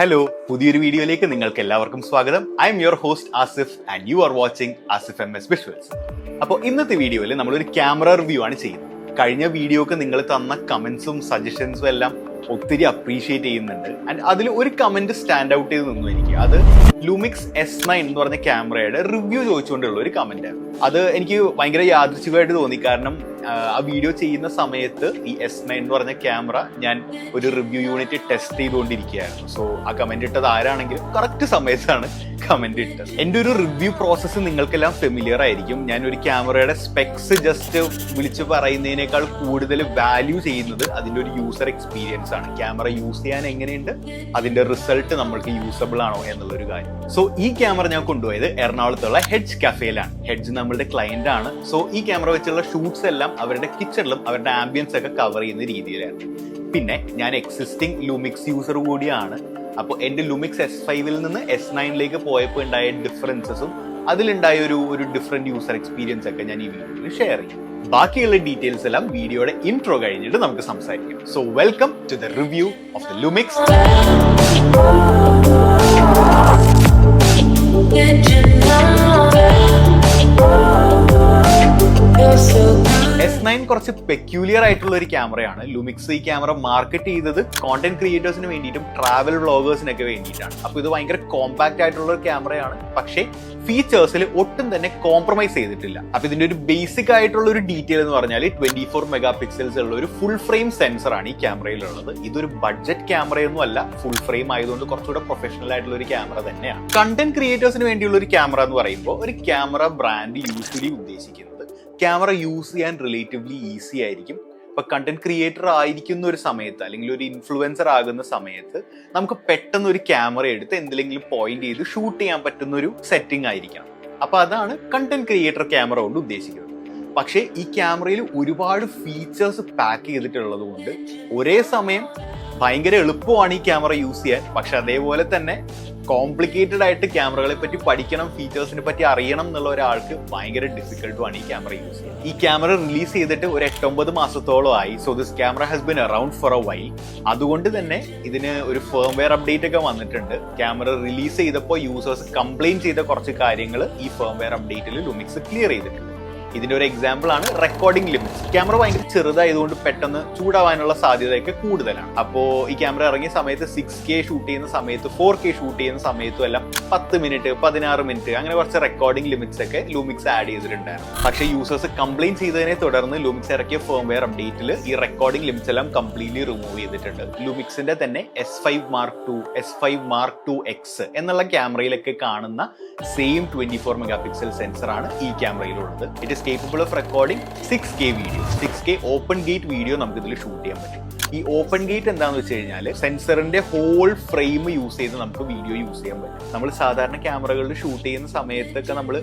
Hello പുതിയൊരു വീഡിയോയിലേക്ക് നിങ്ങൾക്ക് എല്ലാവർക്കും സ്വാഗതം. I'm your host Asif and you are watching Asif M S visuals അപ്പോൾ ഇന്നത്തെ വീഡിയോയിൽ നമ്മളൊരു ക്യാമറ റിവ്യൂ ആണ് ചെയ്യുന്നത്. കഴിഞ്ഞ വീഡിയോക്ക് നിങ്ങൾ തന്ന കമന്റ്സും സജഷൻസും എല്ലാം ഒത്തിരി അപ്രീഷിയേറ്റ് ചെയ്യുന്നുണ്ട്. ആൻഡ് അതിൽ ഒരു കമന്റ് സ്റ്റാൻഡ് ഔട്ട് ചെയ്ത് നിന്നു എനിക്ക്. അത് ലൂമിക്സ് എസ് നയൻ എന്ന് പറഞ്ഞ ക്യാമറയുടെ റിവ്യൂ ചോദിച്ചുകൊണ്ടുള്ള ഒരു കമന്റ് അത് എനിക്ക് ഭയങ്കര യാദൃശികമായിട്ട് തോന്നി. കാരണം ആ, വീഡിയോ ചെയ്യുന്ന സമയത്ത് ഈ എസ് നയൻ എന്ന് പറഞ്ഞ ക്യാമറ ഞാൻ ഒരു റിവ്യൂ യൂണിറ്റ് ടെസ്റ്റ് ചെയ്തുകൊണ്ടിരിക്കുകയായിരുന്നു സോ ആ കമന്റ് ഇട്ടത് ആരാണെങ്കിലും കറക്റ്റ് സമയത്താണ് കമന്റ് ഇട്ടത്. എന്റെ ഒരു റിവ്യൂ പ്രോസസ്സ് നിങ്ങൾക്കെല്ലാം ഫെമിലിയർ ആയിരിക്കും. ഞാൻ ഒരു ക്യാമറയുടെ സ്പെക്സ് ജസ്റ്റ് വിളിച്ച് പറയുന്നതിനേക്കാൾ കൂടുതൽ വാല്യൂ ചെയ്യുന്നത് അതിന്റെ ഒരു യൂസർ എക്സ്പീരിയൻസ് ആണ്. ക്യാമറ യൂസ് ചെയ്യാൻ എങ്ങനെയുണ്ട്? അതിന്റെ റിസൾട്ട് നമ്മൾക്ക് യൂസബിൾ ആണോ എന്നുള്ളൊരു കാര്യം. സോ ഈ ക്യാമറ ഞാൻ കൊണ്ടുപോയത് എറണാകുളത്തുള്ള ഹെഡ്ജ് കഫേയിലാണ് ഹെഡ്ജ് നമ്മളുടെ ക്ലയന്റ് ആണ്. സോ ഈ ക്യാമറ വെച്ചുള്ള ഷൂട്ട്സ് എല്ലാം അവരുടെ കിച്ചണിലും അവരുടെ ആംബിയൻസ് ഒക്കെ കവർ ചെയ്യുന്ന രീതിയിലാണ് പിന്നെ ഞാൻ എക്സിസ്റ്റിംഗ് ലൂമിക്സ് യൂസർ കൂടിയാണ്. അപ്പോൾ എന്റെ ലുമിക്സ് എസ് ഫൈവിൽ നിന്ന് എസ് നയനിലേക്ക് പോയപ്പോൾ ഉണ്ടായ ഡിഫറൻസസും അതിലുണ്ടായ ഒരു ഒരു ഡിഫറെന്റ് യൂസർ എക്സ്പീരിയൻസ് ഒക്കെ ഞാൻ ഈ വീഡിയോയിൽ ഷെയർ ചെയ്യും. ബാക്കിയുള്ള ഡീറ്റെയിൽസ് എല്ലാം വീഡിയോയുടെ ഇൻട്രോ കഴിഞ്ഞിട്ട് നമുക്ക് സംസാരിക്കാം. So welcome to the review of the Lumix You're so S nine കുറച്ച് പെക്യൂലിയർ ആയിട്ടുള്ള ഒരു ക്യാമറയാണ്. ലുമിക്സ് ഈ ക്യാമറ മാർക്കറ്റ് ചെയ്തത് കോണ്ടന്റ് ക്രിയേറ്റേഴ്സിന് വേണ്ടിയിട്ടും ട്രാവൽ വ്ളോഗേഴ്സിനൊക്കെ വേണ്ടിയിട്ടാണ്. അപ്പോൾ ഇത് ഭയങ്കര കോമ്പാക്ട് ആയിട്ടുള്ള ഒരു ക്യാമറയാണ്. പക്ഷേ ഫീച്ചേഴ്സിൽ ഒട്ടും തന്നെ കോംപ്രമൈസ് ചെയ്തിട്ടില്ല. അപ്പൊ ഇതിന്റെ ഒരു ബേസിക് ആയിട്ടുള്ള ഒരു ഡീറ്റെയിൽ എന്ന് പറഞ്ഞാൽ ട്വന്റി ഫോർ മെഗാ പിക്സൽസ് ഉള്ള ഒരു ഫുൾ ഫ്രെയിം സെൻസർ ആണ് ഈ ക്യാമറയിലുള്ളത്. ഇതൊരു ബഡ്ജറ്റ് ക്യാമറയൊന്നും അല്ല. ഫുൾ ഫ്രെയിം ആയതുകൊണ്ട് കുറച്ചുകൂടെ പ്രൊഫഷണൽ ആയിട്ടുള്ള ഒരു ക്യാമറ തന്നെയാണ്. കണ്ടന്റ് ക്രിയേറ്റേഴ്സിന് വേണ്ടിയുള്ള ഒരു ക്യാമറ എന്ന് പറയുമ്പോൾ ഒരു ക്യാമറ ബ്രാൻഡ് യൂഷ്വലി ഉദ്ദേശിക്കുന്നത് ക്യാമറ യൂസ് ചെയ്യാൻ റിലേറ്റീവ്ലി ഈസി ആയിരിക്കും. ഇപ്പൊ കണ്ടന്റ് ക്രിയേറ്റർ ആയിരിക്കുന്ന ഒരു സമയത്ത് അല്ലെങ്കിൽ ഒരു ഇൻഫ്ലുവൻസർ ആകുന്ന സമയത്ത് നമുക്ക് പെട്ടെന്ന് ഒരു ക്യാമറ എടുത്ത് എന്തെങ്കിലും പോയിന്റ് ചെയ്ത് ഷൂട്ട് ചെയ്യാൻ പറ്റുന്ന ഒരു സെറ്റിംഗ് ആയിരിക്കണം. അപ്പൊ അതാണ് കണ്ടന്റ് ക്രിയേറ്റർ ക്യാമറ കൊണ്ട് ഉദ്ദേശിക്കുന്നത്. പക്ഷേ ഈ ക്യാമറയിൽ ഒരുപാട് ഫീച്ചേഴ്സ് പാക്ക് ചെയ്തിട്ടുള്ളത് കൊണ്ട് ഒരേ സമയം ഭയങ്കര എളുപ്പമാണ് ഈ ക്യാമറ യൂസ് ചെയ്യാൻ. പക്ഷെ അതേപോലെ തന്നെ കോംപ്ലിക്കേറ്റഡ് ആയിട്ട് ക്യാമറകളെ പറ്റി പഠിക്കണം ഫീച്ചേഴ്സിനെ പറ്റി അറിയണം എന്നുള്ള ഒരാൾക്ക് ഭയങ്കര ഡിഫിക്കൽട്ടുമാണ് ഈ ക്യാമറ യൂസ് ചെയ്യുന്നത്. ഈ ക്യാമറ റിലീസ് ചെയ്തിട്ട് ഒരു എട്ടൊമ്പത് മാസത്തോളം ആയി. So this camera has been around for a year അതുകൊണ്ട് തന്നെ ഇതിന് ഒരു ഫേം വെയർ അപ്ഡേറ്റ് ഒക്കെ വന്നിട്ടുണ്ട്. ക്യാമറ റിലീസ് ചെയ്തപ്പോൾ യൂസേഴ്സ് കംപ്ലൈന്റ് ചെയ്ത കുറച്ച് കാര്യങ്ങൾ ഈ ഫേം വെയർ അപ്ഡേറ്റിൽ ലുമിക്സ് ക്ലിയർ ചെയ്തിട്ടുണ്ട്. ഇതിന്റെ ഒരു എക്സാമ്പിൾ ആണ് റെക്കോർഡിംഗ് ലിമിറ്റ്സ് ക്യാമറ ഭയങ്കര ചെറുതായതുകൊണ്ട് പെട്ടെന്ന് ചൂടാവാനുള്ള സാധ്യതയൊക്കെ കൂടുതലാണ്. അപ്പോ ഈ ക്യാമറ ഇറങ്ങിയ സമയത്ത് സിക്സ് കെ ഷൂട്ട് ചെയ്യുന്ന സമയത്ത് ഫോർ കെ ഷൂട്ട് ചെയ്യുന്ന സമയത്തും എല്ലാം പത്ത് മിനിറ്റ് പതിനാറ് മിനിറ്റ് അങ്ങനെ കുറച്ച് റെക്കോർഡിംഗ് ലിമിറ്റ്സ് ഒക്കെ ലൂമിക്സ് ആഡ് ചെയ്തിട്ടുണ്ടായിരുന്നു. പക്ഷേ യൂസേഴ്സ് കംപ്ലൈന്റ് ചെയ്തതിനെ തുടർന്ന് ലൂമിക്സ് ഇറക്കിയ ഫേംവെയർ അപ്ഡേറ്റിൽ ഈ റെക്കോർഡിംഗ് ലിമിറ്റ്സ് എല്ലാം കംപ്ലീറ്റ്ലി റിമൂവ് ചെയ്തിട്ടുണ്ട്. ലൂമിക്സിന്റെ തന്നെ S five mark two S five mark two X എന്നുള്ള ക്യാമറയിലൊക്കെ കാണുന്ന same twenty four megapixel sensor ആണ് ഈ ക്യാമറയിലുള്ളത് it is capable of recording six K video six K open gate video നമുക്ക് ഇതിൽ ഷൂട്ട് ചെയ്യാൻ പറ്റും. ഈ ഓപ്പൺ ഗേറ്റ് എന്താണെന്ന് വെച്ച് കഴിഞ്ഞാൽ സെൻസറിന്റെ ഹോൾ ഫ്രെയിം യൂസ് ചെയ്ത് നമുക്ക് വീഡിയോ യൂസ് ചെയ്യാൻ പറ്റും. നമ്മൾ സാധാരണ ക്യാമറകളിൽ ഷൂട്ട് ചെയ്യുന്ന സമയത്തൊക്കെ നമ്മൾ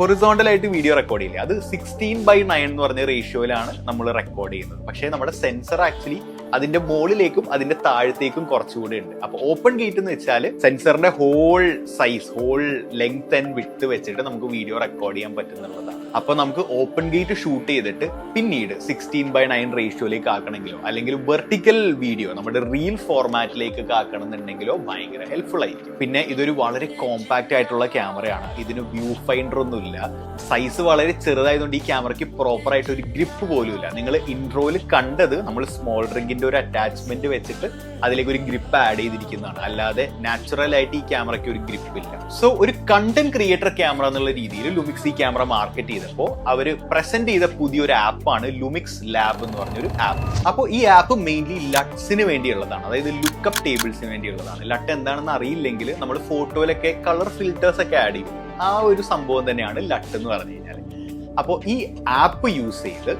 ഹൊറിസോണ്ടൽ ആയിട്ട് വീഡിയോ റെക്കോർഡ് ചെയ്യില്ല? അത് സിക്സ്റ്റീൻ ബൈ നയൻ എന്ന് പറഞ്ഞ റേഷ്യോയിലാണ് നമ്മൾ റെക്കോർഡ് ചെയ്യുന്നത്. പക്ഷേ നമ്മുടെ സെൻസർ ആക്ച്വലി അതിന്റെ മുകളിലേക്കും അതിന്റെ താഴത്തേക്കും കുറച്ചുകൂടെ ഉണ്ട്. അപ്പൊ ഓപ്പൺ ഗേറ്റ് എന്ന് വെച്ചാൽ സെൻസറിന്റെ whole size whole length and width വെച്ചിട്ട് നമുക്ക് വീഡിയോ റെക്കോർഡ് ചെയ്യാൻ പറ്റുന്നുള്ളതാണ്. അപ്പൊ നമുക്ക് ഓപ്പൺ ഗേറ്റ് ഷൂട്ട് ചെയ്തിട്ട് പിന്നീട് സിക്സ്റ്റീൻ ബൈ നയൻ റേഷ്യോയിലേക്ക് ആക്കണമെങ്കിലോ അല്ലെങ്കിൽ വെർട്ടിക്കൽ വീഡിയോ നമ്മുടെ റീൽ ഫോർമാറ്റിലേക്ക് ആക്കണം എന്നുണ്ടെങ്കിലോ ഭയങ്കര ഹെൽപ്ഫുൾ ആയിരിക്കും. പിന്നെ ഇതൊരു വളരെ കോമ്പാക്റ്റ് ആയിട്ടുള്ള ക്യാമറയാണ് ഇതിന് വ്യൂ ഫൈൻഡർ ഒന്നുമില്ല. സൈസ് വളരെ ചെറുതായതുകൊണ്ട് ഈ ക്യാമറയ്ക്ക് പ്രോപ്പർ ആയിട്ട് ഒരു ഗ്രിപ്പ് പോലും ഇല്ല നിങ്ങൾ ഇൻട്രോയിൽ കണ്ടത് നമ്മൾ സ്മോൾ ഡ്രിങ്കിന്റെ ഒരു അറ്റാച്ച്മെന്റ് വെച്ചിട്ട് അതിലേക്ക് ഒരു ഗ്രിപ്പ് ആഡ് ചെയ്തിരിക്കുന്നതാണ്. അല്ലാതെ നാച്ചുറൽ ആയിട്ട് ഈ ക്യാമറയ്ക്ക് ഒരു ഗ്രിപ്പ് ഇല്ല. സോ ഒരു കണ്ടന്റ് ക്രിയേറ്റർ ക്യാമറ എന്നുള്ള രീതിയിൽ ലുമിക്സ് ഈ ക്യാമറ മാർക്കറ്റ് ചെയ്തപ്പോൾ അവർ പ്രസന്റ് ചെയ്ത പുതിയൊരു ആപ്പാണ് ലുമിക്സ് ലാബ് എന്ന് പറഞ്ഞൊരു ആപ്പ് അപ്പോൾ ഈ ആപ്പ് മെയിൻലി ലട്ട്സിന് വേണ്ടിയുള്ളതാണ്. അതായത് ലുക്കപ്പ് ടേബിൾസിന് വേണ്ടിയുള്ളതാണ്. ലട്ട് എന്താണെന്ന് അറിയില്ലെങ്കിൽ നമ്മൾ ഫോട്ടോയിലൊക്കെ കളർ ഫിൽറ്റേഴ്സ് ഒക്കെ ആഡ് ചെയ്യും. ആ ഒരു സംഭവം തന്നെയാണ് ലട്ട് എന്ന് പറഞ്ഞു കഴിഞ്ഞാൽ അപ്പോൾ ഈ ആപ്പ് യൂസ് ചെയ്ത്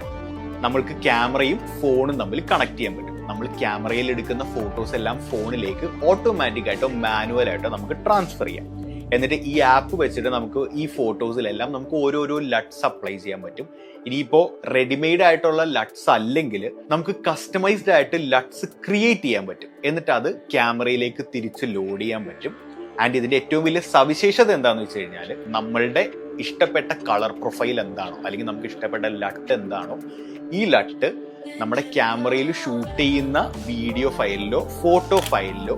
നമ്മൾക്ക് ക്യാമറയും ഫോണും തമ്മിൽ കണക്ട് ചെയ്യാൻ പറ്റും. നമ്മൾ ക്യാമറയിൽ എടുക്കുന്ന ഫോട്ടോസ് എല്ലാം ഫോണിലേക്ക് ഓട്ടോമാറ്റിക് ആയിട്ടോ മാനുവൽ ആയിട്ടോ നമുക്ക് ട്രാൻസ്ഫർ ചെയ്യാം. എന്നിട്ട് ഈ ആപ്പ് വെച്ചിട്ട് നമുക്ക് ഈ ഫോട്ടോസിലെല്ലാം നമുക്ക് ഓരോരോ ലട്ട്സ് അപ്ലൈ ചെയ്യാൻ പറ്റും. ഇനിയിപ്പോ റെഡിമെയ്ഡ് ആയിട്ടുള്ള ലട്ട്സ് അല്ലെങ്കിൽ നമുക്ക് കസ്റ്റമൈസ്ഡ് ആയിട്ട് ലട്ട്സ് ക്രിയേറ്റ് ചെയ്യാൻ പറ്റും. എന്നിട്ട് അത് ക്യാമറയിലേക്ക് തിരിച്ച് ലോഡ് ചെയ്യാൻ പറ്റും. ആൻഡ് ഇതിന്റെ ഏറ്റവും വലിയ സവിശേഷത എന്താണെന്ന് വെച്ച് കഴിഞ്ഞാൽ നമ്മളുടെ ഇഷ്ടപ്പെട്ട കളർ പ്രൊഫൈൽ എന്താണോ അല്ലെങ്കിൽ നമുക്ക് ഇഷ്ടപ്പെട്ട ലട്ട് എന്താണോ ഈ ലട്ട് നമ്മുടെ ക്യാമറയിൽ ഷൂട്ട് ചെയ്യുന്ന വീഡിയോ ഫയലിലോ ഫോട്ടോ ഫയലിലോ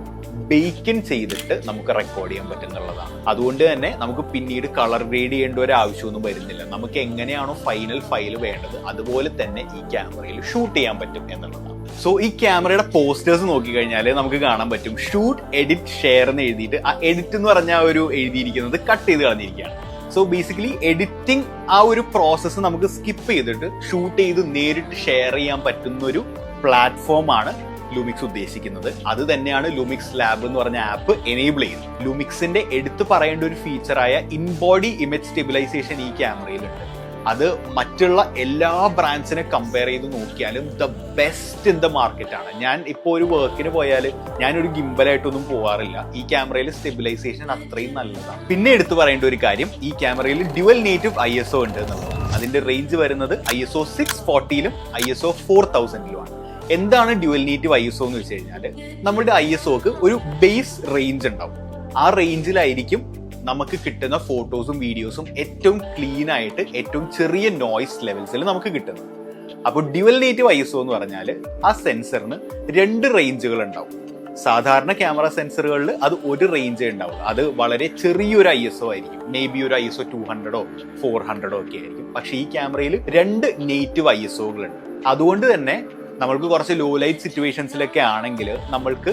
ബേക്കൻ ചെയ്തിട്ട് നമുക്ക് റെക്കോർഡ് ചെയ്യാൻ പറ്റുന്നുള്ളതാണ്. അതുകൊണ്ട് തന്നെ നമുക്ക് പിന്നീട് കളർ ഗ്രേഡ് ചെയ്യേണ്ട ഒരു ആവശ്യമൊന്നും വരുന്നില്ല. നമുക്ക് എങ്ങനെയാണോ ഫൈനൽ ഫയൽ വേണ്ടത് അതുപോലെ തന്നെ ഈ ക്യാമറയിൽ ഷൂട്ട് ചെയ്യാൻ പറ്റും എന്നുള്ളതാണ്. സോ ഈ ക്യാമറയുടെ പോസ്റ്റേഴ്സ് നോക്കിക്കഴിഞ്ഞാൽ നമുക്ക് കാണാൻ പറ്റും. ഷൂട്ട് എഡിറ്റ് ഷെയർ എന്ന് എഴുതിയിട്ട് ആ എഡിറ്റ് എന്ന് പറഞ്ഞ ഒരു എഴുതിയിരിക്കുന്നത് കട്ട് ചെയ്ത് കളഞ്ഞിരിക്കുകയാണ്. സോ ബേസിക്കലി എഡിറ്റിംഗ് ആ ഒരു പ്രോസസ്സ് നമുക്ക് സ്കിപ്പ് ചെയ്തിട്ട് ഷൂട്ട് ചെയ്ത് നേരിട്ട് ഷെയർ ചെയ്യാൻ പറ്റുന്ന ഒരു പ്ലാറ്റ്ഫോം ആണ് ലൂമിക്സ് ഉദ്ദേശിക്കുന്നത്. അത് തന്നെയാണ് ലൂമിക്സ് ലാബ് എന്ന് പറഞ്ഞ ആപ്പ് എനേബിൾ ചെയ്യുന്നത് ലൂമിക്സിന്റെ എടുത്തു പറയേണ്ട ഒരു ഫീച്ചറായ ഇൻബോഡി ഇമേജ് സ്റ്റെബിലൈസേഷൻ ഈ ക്യാമറയിലുണ്ട് അത് മറ്റുള്ള എല്ലാ ബ്രാൻഡ്സിനെ കമ്പയർ ചെയ്ത് നോക്കിയാലും the best in the market ആണ്. ഞാൻ ഇപ്പോൾ ഒരു വർക്കിന് പോയാൽ ഞാനൊരു ഗിംബലായിട്ടൊന്നും പോവാറില്ല. ഈ ക്യാമറയിൽ സ്റ്റെബിലൈസേഷൻ അത്രയും നല്ലതാണ്. പിന്നെ എടുത്തു പറയേണ്ട ഒരു കാര്യം ഈ ക്യാമറയിൽ dual native I S O ഉണ്ട് എന്നുള്ളതാണ് അതിന്റെ റേഞ്ച് വരുന്നത് ഐ എസ് ഒ സിക്സ് ഫോർട്ടിയിലും ഐ എസ് ഒ ഫോർ തൗസൻഡിലുമാണ് എന്താണ് dual native I S O എന്ന് വെച്ച് കഴിഞ്ഞാൽ നമ്മുടെ ഐ എസ് ഒക്ക് ഒരു ബേസ് റേഞ്ച് ഉണ്ടാവും. ആ റേഞ്ചിലായിരിക്കും നമുക്ക് കിട്ടുന്ന ഫോട്ടോസും വീഡിയോസും ഏറ്റവും ക്ലീൻ ആയിട്ട് ഏറ്റവും ചെറിയ നോയ്സ് ലെവൽസിൽ നമുക്ക് കിട്ടുന്നത് അപ്പോൾ dual native I S O എന്ന് പറഞ്ഞാൽ ആ സെൻസറിന് രണ്ട് റേഞ്ചുകൾ ഉണ്ടാവും. സാധാരണ ക്യാമറ സെൻസറുകളിൽ അത് ഒരു റേഞ്ചേ ഉണ്ടാവും അത് വളരെ ചെറിയൊരു ഐ എസ് ഒ ആയിരിക്കും. മേ ബി ഒരു ഐ എസ് ഒ ടു ഹൺഡ്രഡോ ഫോർ ഹൺഡ്രഡോ ഒക്കെ ആയിരിക്കും. പക്ഷേ ഈ ക്യാമറയിൽ രണ്ട് നേറ്റീവ് ഐ എസ് ഒകളുണ്ട് അതുകൊണ്ട് തന്നെ നമ്മൾക്ക് കുറച്ച് ലോ ലൈറ്റ് സിറ്റുവേഷൻസിലൊക്കെ ആണെങ്കിൽ നമ്മൾക്ക്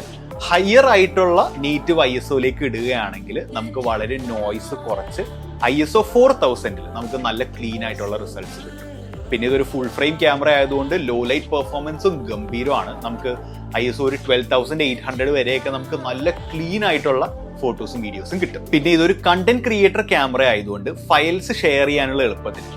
ഹയർ ആയിട്ടുള്ള നീറ്റ് ഐ എസ് ഒയിലേക്ക് ഇടുകയാണെങ്കിൽ നമുക്ക് വളരെ നോയ്സ് കുറച്ച് ഐ എസ് ഒ ഫോർ തൗസൻഡിൽ നമുക്ക് നല്ല ക്ലീൻ ആയിട്ടുള്ള റിസൾട്ട്സ് കിട്ടും. പിന്നെ ഇതൊരു ഫുൾ ഫ്രെയിം ക്യാമറ ആയതുകൊണ്ട് ലോ ലൈറ്റ് പെർഫോമൻസും ഗംഭീരമാണ്. നമുക്ക് ഐ എസ് ഒ ഒരു ട്വൽവ് തൗസൻഡ് എയ്റ്റ് ഹൺഡ്രഡ് വരെയൊക്കെ നമുക്ക് നല്ല ക്ലീൻ ആയിട്ടുള്ള ഫോട്ടോസും വീഡിയോസും കിട്ടും. പിന്നെ ഇതൊരു കണ്ടന്റ് ക്രിയേറ്റർ ക്യാമറ ആയതുകൊണ്ട് ഫയൽസ് ഷെയർ ചെയ്യാനുള്ള എളുപ്പത്തിന്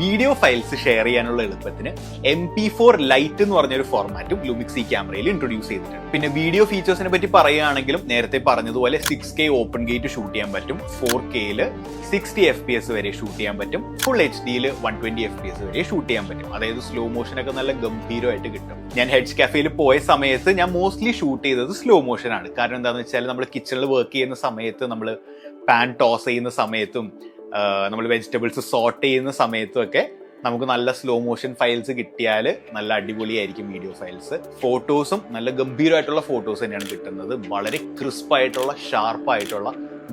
വീഡിയോ ഫയൽസ് ഷെയർ ചെയ്യാനുള്ള എളുപ്പത്തിന് എം പി ഫോർ ലൈറ്റ് എന്ന് പറഞ്ഞൊരു ഫോർമാറ്റും ലുമിക്സ് ഈ ക്യാമറയിൽ ഇൻട്രൊഡ്യൂസ് ചെയ്തിട്ടുണ്ട്. പിന്നെ വീഡിയോ ഫീച്ചേഴ്സിനെ പറ്റി പറയുകയാണെങ്കിലും നേരത്തെ പറഞ്ഞതുപോലെ six K open gate shoot ചെയ്യാൻ പറ്റും ഫോർ കെയിൽ സിക്സ്റ്റി എഫ് പി എസ് വരെ ഷൂട്ട് ചെയ്യാൻ പറ്റും ഫുൾ എച്ച് ഡിയിൽ one twenty F P S വരെ ഷൂട്ട് ചെയ്യാൻ പറ്റും. അതായത് സ്ലോ മോഷൻ ഒക്കെ നല്ല ഗംഭീരമായിട്ട് കിട്ടും. ഞാൻ ഹെഡ്സ് കാഫേയിൽ പോയ സമയത്ത് ഞാൻ മോസ്റ്റ്ലി ഷൂട്ട് ചെയ്തത് സ്ലോ മോഷൻ ആണ്. കാരണം എന്താണെന്ന് വെച്ചാൽ നമ്മൾ കിച്ചണിൽ വർക്ക് ചെയ്യുന്ന സമയത്ത് നമ്മൾ പാൻ ടോസ് ചെയ്യുന്ന സമയത്തും നമ്മൾ വെജിറ്റബിൾസ് സോർട്ട് ചെയ്യുന്ന സമയത്തും ഒക്കെ നമുക്ക് നല്ല സ്ലോ മോഷൻ ഫയൽസ് കിട്ടിയാൽ നല്ല അടിപൊളിയായിരിക്കും വീഡിയോ ഫയൽസ് ഫോട്ടോസും നല്ല ഗംഭീരമായിട്ടുള്ള ഫോട്ടോസ് തന്നെയാണ് കിട്ടുന്നത്. വളരെ ക്രിസ്പ് ആയിട്ടുള്ള ഷാർപ്പ് ആയിട്ടുള്ള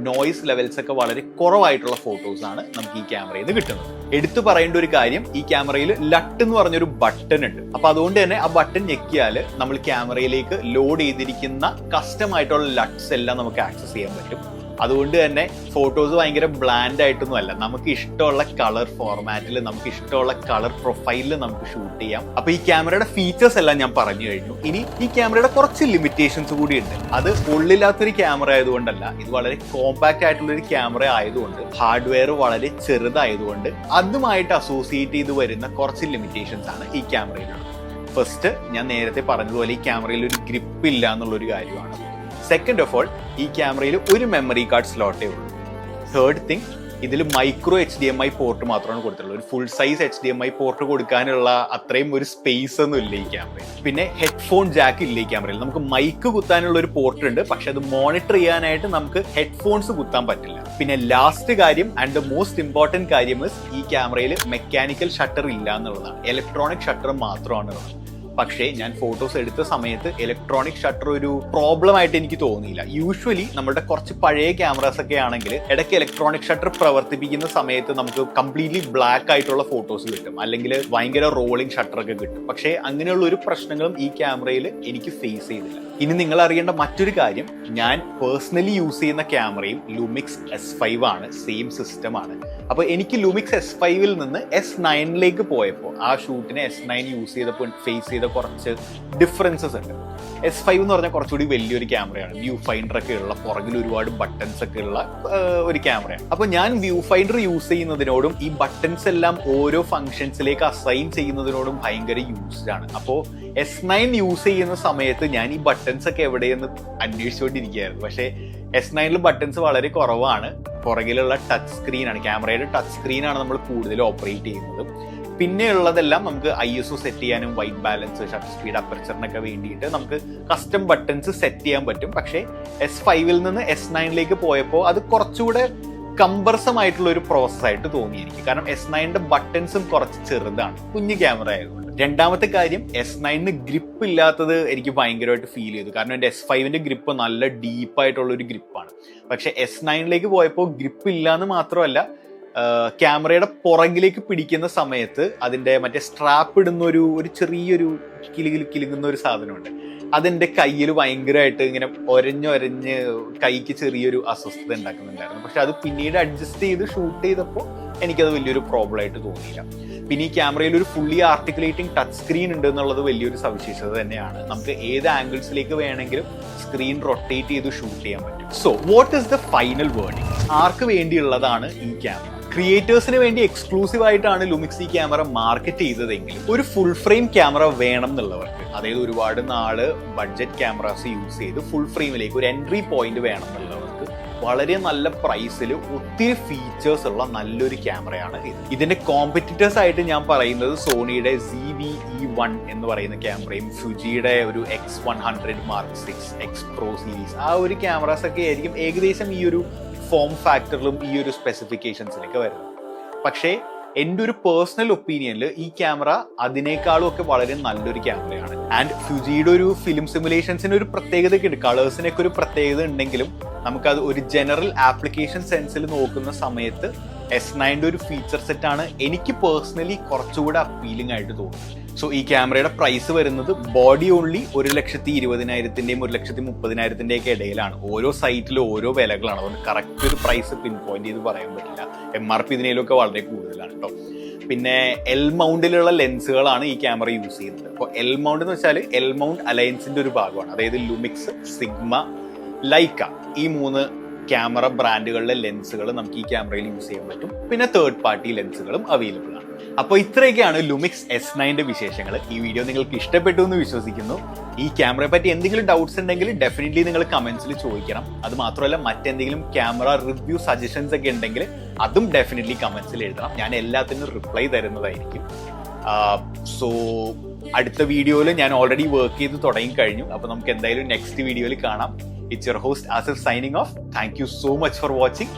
നോയ്സ് ലെവൽസ് ഒക്കെ വളരെ കുറവായിട്ടുള്ള ഫോട്ടോസ് ആണ് നമുക്ക് ഈ ക്യാമറയിൽ നിന്ന് കിട്ടുന്നത്. എടുത്തു പറയേണ്ട ഒരു കാര്യം ഈ ക്യാമറയിൽ ലട്ട് എന്ന് പറഞ്ഞൊരു ബട്ടൺ ഉണ്ട്. അപ്പൊ അതുകൊണ്ട് തന്നെ ആ ബട്ടൺ ഞെക്കിയാൽ നമ്മൾ ക്യാമറയിലേക്ക് ലോഡ് ചെയ്തിരിക്കുന്ന കസ്റ്റം ആയിട്ടുള്ള ലട്ട്സ് എല്ലാം നമുക്ക് ആക്സസ് ചെയ്യാൻ പറ്റും. അതുകൊണ്ട് തന്നെ ഫോട്ടോസ് ഭയങ്കര ബ്ലാൻഡ് ആയിട്ടൊന്നും അല്ല നമുക്ക് ഇഷ്ടമുള്ള കളർ ഫോർമാറ്റിൽ നമുക്ക് ഇഷ്ടമുള്ള കളർ പ്രൊഫൈലിൽ നമുക്ക് ഷൂട്ട് ചെയ്യാം. അപ്പൊ ഈ ക്യാമറയുടെ ഫീച്ചേഴ്സ് എല്ലാം ഞാൻ പറഞ്ഞു കഴിഞ്ഞു. ഇനി ഈ ക്യാമറയുടെ കുറച്ച് ലിമിറ്റേഷൻസ് കൂടി ഉണ്ട്. അത് ഉള്ളില്ലാത്തൊരു ക്യാമറ ആയതുകൊണ്ടല്ല ഇത് വളരെ കോമ്പാക്ട് ആയിട്ടുള്ള ഒരു ക്യാമറ ആയതുകൊണ്ട് ഹാർഡ്വെയർ വളരെ ചെറുതായതുകൊണ്ട് അതുമായിട്ട് അസോസിയേറ്റ് ചെയ്ത് വരുന്ന കുറച്ച് ലിമിറ്റേഷൻസ് ആണ് ഈ ക്യാമറയിലുള്ളത് ഫസ്റ്റ് ഞാൻ നേരത്തെ പറഞ്ഞതുപോലെ ഈ ക്യാമറയിൽ ഒരു ഗ്രിപ്പ് ഇല്ല എന്നുള്ളൊരു കാര്യമാണ്. സെക്കൻഡ് ഓഫ് ഓൾ ഈ ക്യാമറയിൽ ഒരു മെമ്മറി കാർഡ് സ്ലോട്ടേ ഉള്ളൂ. തേർഡ് തിങ് ഇതിൽ micro H D M I port മാത്രമാണ് കൊടുത്തിട്ടുള്ളത്. ഒരു full size H D M I port കൊടുക്കാനുള്ള അത്രയും ഒരു സ്പേസ് ഒന്നും ഇല്ല ഈ ക്യാമറയിൽ പിന്നെ ഹെഡ്ഫോൺ ജാക്ക് ഇല്ല ഈ ക്യാമറയിൽ നമുക്ക് മൈക്ക് കുത്താനുള്ള ഒരു പോർട്ട് ഉണ്ട് പക്ഷെ അത് മോണിറ്റർ ചെയ്യാനായിട്ട് നമുക്ക് ഹെഡ്ഫോൺസ് കുത്താൻ പറ്റില്ല. പിന്നെ ലാസ്റ്റ് കാര്യം ആൻഡ് ദ മോസ്റ്റ് ഇമ്പോർട്ടന്റ് കാര്യം ഈ ക്യാമറയിൽ മെക്കാനിക്കൽ ഷട്ടർ ഇല്ല എന്നുള്ളതാണ്. ഇലക്ട്രോണിക് ഷട്ടർ മാത്രമാണ് ഉള്ളത്. പക്ഷേ ഞാൻ ഫോട്ടോസ് എടുത്ത സമയത്ത് ഇലക്ട്രോണിക് ഷട്ടർ ഒരു പ്രോബ്ലം ആയിട്ട് എനിക്ക് തോന്നിയില്ല. യൂഷ്വലി നമ്മുടെ കുറച്ച് പഴയ ക്യാമറാസ് ഒക്കെ ആണെങ്കിൽ ഇടയ്ക്ക് ഇലക്ട്രോണിക് ഷട്ടർ പ്രവർത്തിപ്പിക്കുന്ന സമയത്ത് നമുക്ക് കംപ്ലീറ്റ്ലി ബ്ലാക്ക് ആയിട്ടുള്ള ഫോട്ടോസ് കിട്ടും. അല്ലെങ്കിൽ ഭയങ്കര റോളിംഗ് ഷട്ടർ ഒക്കെ കിട്ടും. പക്ഷേ അങ്ങനെയുള്ള ഒരു പ്രശ്നങ്ങളും ഈ ക്യാമറയിൽ എനിക്ക് ഫേസ് ചെയ്തില്ല. ഇനി നിങ്ങൾ അറിയേണ്ട മറ്റൊരു കാര്യം ഞാൻ പേഴ്സണലി യൂസ് ചെയ്യുന്ന ക്യാമറയും ലുമിക്സ് എസ് ഫൈവ് ആണ്. സെയിം സിസ്റ്റം ആണ്. അപ്പോൾ എനിക്ക് ലുമിക്സ് എസ് ഫൈവിൽ നിന്ന് എസ് നയനിലേക്ക് പോയപ്പോൾ ആ ഷൂട്ടിനെ എസ് നയൻ യൂസ് ചെയ്തപ്പോൾ ഫേസ് ചെയ്ത കുറച്ച് ഡിഫറൻസസ് ഉണ്ട്. എസ് ഫൈവ് എന്ന് പറഞ്ഞാൽ കുറച്ചുകൂടി വലിയൊരു ക്യാമറയാണ് വ്യൂ ഫൈൻഡർ ഒക്കെ ഉള്ള പുറകിൽ ഒരുപാട് ബട്ടൺസ് ഒക്കെ ഉള്ള ഒരു ക്യാമറയാണ് അപ്പോൾ ഞാൻ വ്യൂ ഫൈൻഡർ യൂസ് ചെയ്യുന്നതിനോടും ഈ ബട്ടൺസ് എല്ലാം ഓരോ ഫംഗ്ഷൻസിലേക്ക് അസൈൻ ചെയ്യുന്നതിനോടും ഭയങ്കര യൂസ്ഡ് ആണ്. അപ്പോൾ എസ് നയൻ യൂസ് ചെയ്യുന്ന സമയത്ത് ഞാൻ ഈ ബട്ടൺസ് ഒക്കെ എവിടെയെന്ന് അന്വേഷിച്ചുകൊണ്ടിരിക്കുകയായിരുന്നു. പക്ഷേ എസ് നയനിൽ ബട്ടൺസ് വളരെ കുറവാണ്. പുറകിലുള്ള ടച്ച് സ്ക്രീനാണ് ക്യാമറയുടെ ടച്ച് സ്ക്രീനാണ് നമ്മൾ കൂടുതൽ ഓപ്പറേറ്റ് ചെയ്യുന്നത്. പിന്നെ ഉള്ളതെല്ലാം നമുക്ക് ഐ എസ് ഒ സെറ്റ് ചെയ്യാനും വൈറ്റ് ബാലൻസ് ഷട്ടർ സ്പീഡ് അപ്പർച്ചറിനൊക്കെ വേണ്ടിയിട്ട് നമുക്ക് കസ്റ്റം ബട്ടൺസ് സെറ്റ് ചെയ്യാൻ പറ്റും. പക്ഷേ എസ് ഫൈവിൽ നിന്ന് എസ് നയനിലേക്ക് പോയപ്പോൾ അത് കുറച്ചുകൂടെ കമ്പർസം ആയിട്ടുള്ള ഒരു പ്രോസസ് ആയിട്ട് തോന്നി എനിക്ക് കാരണം എസ് നയന്റെ ബട്ടൺസും കുറച്ച് ചെറുതാണ്. കുഞ്ഞു ക്യാമറ ആയതുകൊണ്ട്. രണ്ടാമത്തെ കാര്യം എസ് നയനിന് ഗ്രിപ്പ് ഇല്ലാത്തത് എനിക്ക് ഭയങ്കരമായിട്ട് ഫീൽ ചെയ്തു. കാരണം എന്റെ എസ് ഫൈവിന്റെ ഗ്രിപ്പ് നല്ല ഡീപ്പായിട്ടുള്ള ഒരു ഗ്രിപ്പാണ് പക്ഷേ എസ് നയനിലേക്ക് പോയപ്പോൾ ഗ്രിപ്പ് ഇല്ലാന്ന് മാത്രമല്ല ക്യാമറയുടെ പുറകിലേക്ക് പിടിക്കുന്ന സമയത്ത് അതിന്റെ മറ്റേ സ്ട്രാപ്പ് ഇടുന്ന ഒരു ഒരു ചെറിയൊരു കിലുകിൽ കിലുങ്ങുന്ന ഒരു സാധനമുണ്ട്. അതെന്റെ കയ്യിൽ ഭയങ്കരമായിട്ട് ഇങ്ങനെ ഒരഞ്ഞൊരഞ്ഞ് കൈക്ക് ചെറിയൊരു അസ്വസ്ഥത ഉണ്ടാക്കുന്നുണ്ടായിരുന്നു. പക്ഷെ അത് പിന്നീട് അഡ്ജസ്റ്റ് ചെയ്ത് ഷൂട്ട് ചെയ്തപ്പോൾ എനിക്കത് വലിയൊരു പ്രോബ്ലം ആയിട്ട് തോന്നിയില്ല. പിന്നെ ഈ ക്യാമറയിൽ ഒരു ഫുള്ളി ആർട്ടിക്കുലേറ്റിംഗ് ടച്ച് സ്ക്രീൻ ഉണ്ട് എന്നുള്ളത് വലിയൊരു സവിശേഷത തന്നെയാണ്. നമുക്ക് ഏത് ആംഗിൾസിലേക്ക് വേണമെങ്കിലും സ്ക്രീൻ റൊട്ടേറ്റ് ചെയ്ത് ഷൂട്ട് ചെയ്യാൻ പറ്റും. So what is the final wording ആർക്ക് വേണ്ടിയുള്ളതാണ് ഈ ക്യാമറ? ക്രിയേറ്റേഴ്സിന് വേണ്ടി എക്സ്ക്ലൂസീവ് ആയിട്ടാണ് ലുമിക്സ് ഈ ക്യാമറ മാർക്കറ്റ് ചെയ്തതെങ്കിലും ഒരു ഫുൾ ഫ്രെയിം ക്യാമറ വേണം എന്നുള്ളവർക്ക് അതായത് ഒരുപാട് നാൾ ബഡ്ജറ്റ് ക്യാമറാസ് യൂസ് ചെയ്ത് ഫുൾ ഫ്രെയിമിലേക്ക് ഒരു എൻട്രി പോയിന്റ് വേണം വളരെ നല്ല പ്രൈസിൽ ഒത്തിരി ഫീച്ചേഴ്സ് ഉള്ള നല്ലൊരു ക്യാമറയാണ് ഇത്. ഇതിന്റെ കോമ്പറ്റീറ്റേഴ്സ് ആയിട്ട് ഞാൻ പറയുന്നത് സോണിയുടെ സി വി ഇ വൺ എന്ന് പറയുന്ന ക്യാമറയും ഫുജിയുടെ ഒരു X one hundred mark six X pro series ആ ഒരു ക്യാമറാസ് ഒക്കെ ആയിരിക്കും ഏകദേശം ഈ ഒരു ഫോം ഫാക്ടറിലും ഈ ഒരു സ്പെസിഫിക്കേഷൻസിലൊക്കെ വരുന്നത്. പക്ഷേ എന്റെ ഒരു പേഴ്സണൽ ഒപ്പീനിയനിൽ ഈ ക്യാമറ അതിനേക്കാളും ഒക്കെ വളരെ നല്ലൊരു ക്യാമറയാണ് ആൻഡ് ഫ്യൂജിയുടെ ഒരു ഫിലിം സിമുലേഷൻസിന് ഒരു പ്രത്യേകതയൊക്കെ ഉണ്ട്. കളേഴ്സിനൊക്കെ ഒരു പ്രത്യേകത ഉണ്ടെങ്കിലും നമുക്കത് ഒരു ജനറൽ ആപ്ലിക്കേഷൻ സെൻസിൽ നോക്കുന്ന സമയത്ത് എസ് നയന്റെ ഒരു ഫീച്ചർ സെറ്റാണ് എനിക്ക് പേഴ്സണലി കുറച്ചുകൂടെ അപ്പീലിംഗ് ആയിട്ട് തോന്നുന്നത്. സോ ഈ ക്യാമറയുടെ പ്രൈസ് വരുന്നത് ബോഡി ഓൺലി ഒരു ലക്ഷത്തി ഇരുപതിനായിരത്തിന്റെയും ഒരു ലക്ഷത്തി മുപ്പതിനായിരത്തിന്റെയും ഒക്കെ ഇടയിലാണ്. ഓരോ സൈറ്റിലും ഓരോ വിലകളാണ്. അതുകൊണ്ട് കറക്റ്റ് ഒരു പ്രൈസ് പിൻ പോയിന്റ് ചെയ്ത് പറയാൻ പറ്റില്ല. എം ആർ പി ഇതിനേലൊക്കെ വളരെ കൂടുതലാണ് കേട്ടോ പിന്നെ എൽ മൗണ്ടിലുള്ള ലെൻസുകളാണ് ഈ ക്യാമറ യൂസ് ചെയ്യുന്നത്. അപ്പോൾ എൽ മൗണ്ട് എന്ന് വെച്ചാൽ എൽ മൗണ്ട് അലയൻസിന്റെ ഒരു ഭാഗമാണ്. അതായത് ലുമിക്സ് സിഗ്മ ലൈക്ക ഈ മൂന്ന് ക്യാമറ ബ്രാൻഡുകളിലെ ലെൻസുകൾ നമുക്ക് ഈ ക്യാമറയിൽ യൂസ് ചെയ്യാൻ പറ്റും. പിന്നെ തേർഡ് പാർട്ടി ലെൻസുകളും അവൈലബിൾ ആണ്. അപ്പോൾ ഇത്രയൊക്കെയാണ് ലുമിക്സ് എസ് നയന്റെ വിശേഷങ്ങൾ. ഈ വീഡിയോ നിങ്ങൾക്ക് ഇഷ്ടപ്പെട്ടു എന്ന് വിശ്വസിക്കുന്നു. ഈ ക്യാമറയെ പറ്റി എന്തെങ്കിലും ഡൗട്ട്സ് ഉണ്ടെങ്കിൽ ഡെഫിനറ്റ്ലി നിങ്ങൾ കമൻസിൽ ചോദിക്കണം. അത് മാത്രമല്ല മറ്റെന്തെങ്കിലും ക്യാമറ റിവ്യൂ സജഷൻസ് ഒക്കെ ഉണ്ടെങ്കിൽ അതും ഡെഫിനറ്റ്ലി കമൻസിൽ എഴുതണം. ഞാൻ എല്ലാത്തിനും റിപ്ലൈ തരുന്നതായിരിക്കും. സോ അടുത്ത വീഡിയോയിൽ ഞാൻ ഓൾറെഡി വർക്ക് ചെയ്ത് തുടങ്ങി കഴിഞ്ഞു അപ്പോൾ നമുക്ക് എന്തായാലും നെക്സ്റ്റ് വീഡിയോയിൽ കാണാം. It's your host Asif signing off. Thank you so much for watching